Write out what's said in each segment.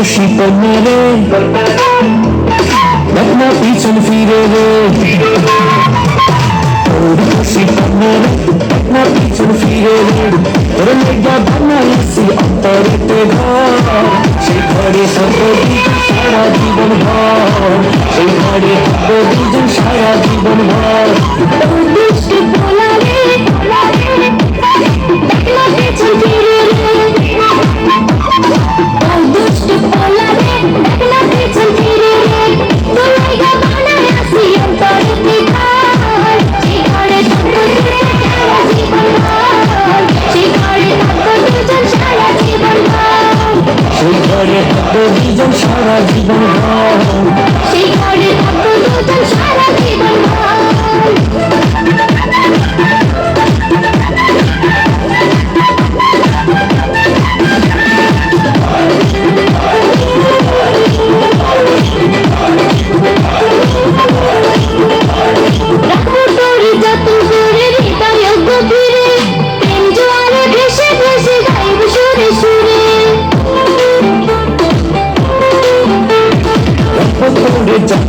খুশি রে। দেখ না পিছন ফিরে রে। খুশি রে। দেখ না পিছন ফিরে রে। তোর লেগা বানাইছি অন্তরেতে ঘর। সেই ঘরে দুজন সারা জীবন ভর। সেই ঘরে থাকব দুজন সারা জীবন ভর। জীবন সেই ঘরে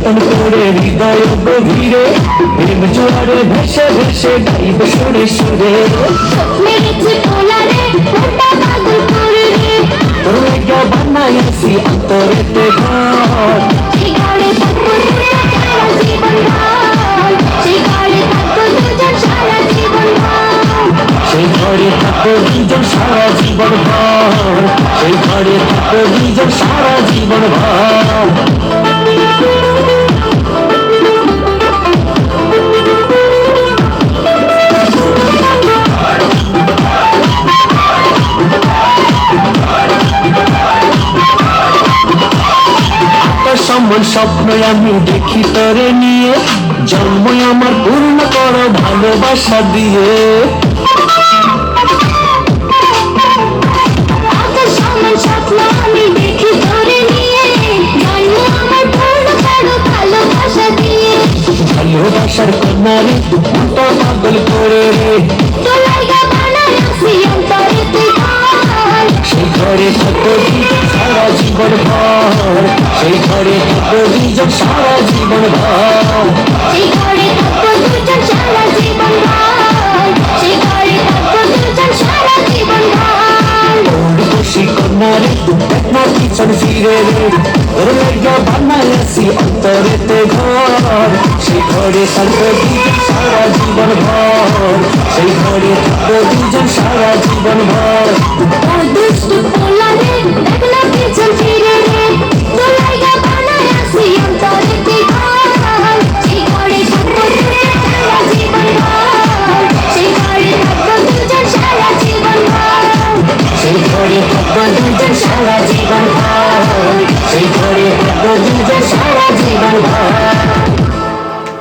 করে হৃদয় গভীরে প্রেম জোয়ারে ভেসে ভেসে গাইব সুরে সুরে। মেরেছে পোলারে মোটা পাগল করে রে। তোর লেগা বানাই আসি অন্তরেতে ঘর। সেই থাকব সারা জীবন ভর সেই ঘরে থাকব দুজন সারা জীবন ভর সেই ঘরে থাকব দুজন সারা জীবন ভর সেই ঘরে থাকব দুজন সারা জীবন ভর সম্বল স্বপ্ন আমি দেখি তোরে নিয়ে জন্ম আমার পূর্ণ করো ভালোবাসা দিয়ে। ভালোবাসার কন্যারে মতো পাগল করে বানায় সেই ঘরে দুজন সারা জীবন ভর সেই ঘরে থাকব দুজন সারা জীবন ভর সেই ঘরে থাকব দুজন সারা জীবন ভর সেই ঘরে থাকব দুজন সারা জীবন ভর খুশি কন্যারে দেখনা পিছন ফিরে রে তোর লাইগা বানাই আসি সেই ঘরে থাকব দুজন সারা জীবন ভর। সেই ঘরে থাকব দুজন সারা জীবন ভর। দুষ্টু দেখলা পিছন ফিরে